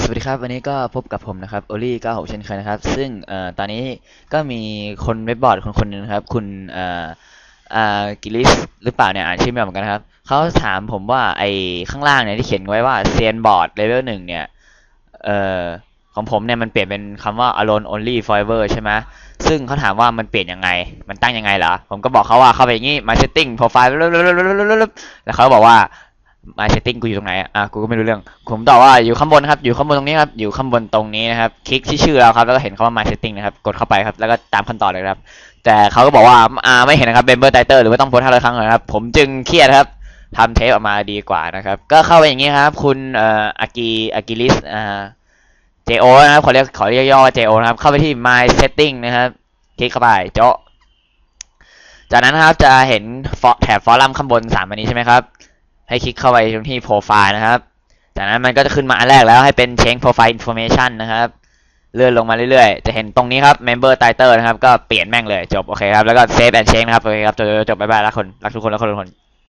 สวัสดีครับ วันนี้ก็พบกับผมนะครับโอลี่96เช่นเคยนะครับ ซึ่งอตอนนี้ก็มีคนเว็บบอร์ดคนคนหนึงนะครับ คุณกิลิสหรือเปล่าเนี่ยอ่านชื่อไม่ออกเหมือนกันนะครับเขาถามผมว่าไอ้ข้างล่างเนี่ยที่เขียนไว้ว่าเซียนบอร์ดเลเวลหนึ่งเนี่ยอของผมเนี่ยมันเปลี่ยนเป็นคำว่า alone only forever ใช่ไหมซึ่งเขาถามว่ามันเปลี่ยนยังไง มันตั้งยังไงเหรอ ผมก็บอกเขาว่าเข้าไปอย่างงี้ มา setting profile แล้วเขาบอกว่า มาเซตติ้งกูอยู่ตรงไหนอะอะกูก็ไม่รู้เรื่องผมตอบว่าอยู่ข้างบนครับ อยู่ข้างบนตรงนี้ครับ อยู่ข้างบนตรงนี้นะครับ คลิกที่ชื่อเราครับ แล้วก็เห็นคำว่า My Setting นะครับ กดเข้าไปครับ แล้วก็ตามขั้นตอนเลยครับ แต่เขาก็บอกว่าอ่าไม่เห็นนะครับ Member Title หรือว่าต้องโพสต์ห้าร้อยครั้งเลยนะครับ ผมจึงเครียดครับทำเทปออกมาดีกว่านะครับ ก็เข้าไปอย่างนี้ครับ คุณเอ่ออากิอากิลิสอ่า JO นะครับขอเรียกขอเรียกย่อว่า JO นะครับ เข้าไปที่ My Setting นะครับ คลิกเข้าไปโจ๊ะจากนั้นครับจะเห็นแถบฟอรัมข้างบนสามอันนี้ใช่ไหมครับ ให้คลิกเข้าไปตรงที่โปรไฟล์นะครับ จากนั้นมันก็จะขึ้นมาอันแรกแล้วให้เป็น change profile information นะครับ เลื่อนลงมาเรื่อยๆ จะเห็นตรงนี้ครับ member title นะครับ ก็เปลี่ยนแม่งเลยจบ โอเคครับ แล้วก็ save and change นะครับ โอเคครับ จบจบจบบ๊ายบายรักคน รักทุกคน รักคนทุกคน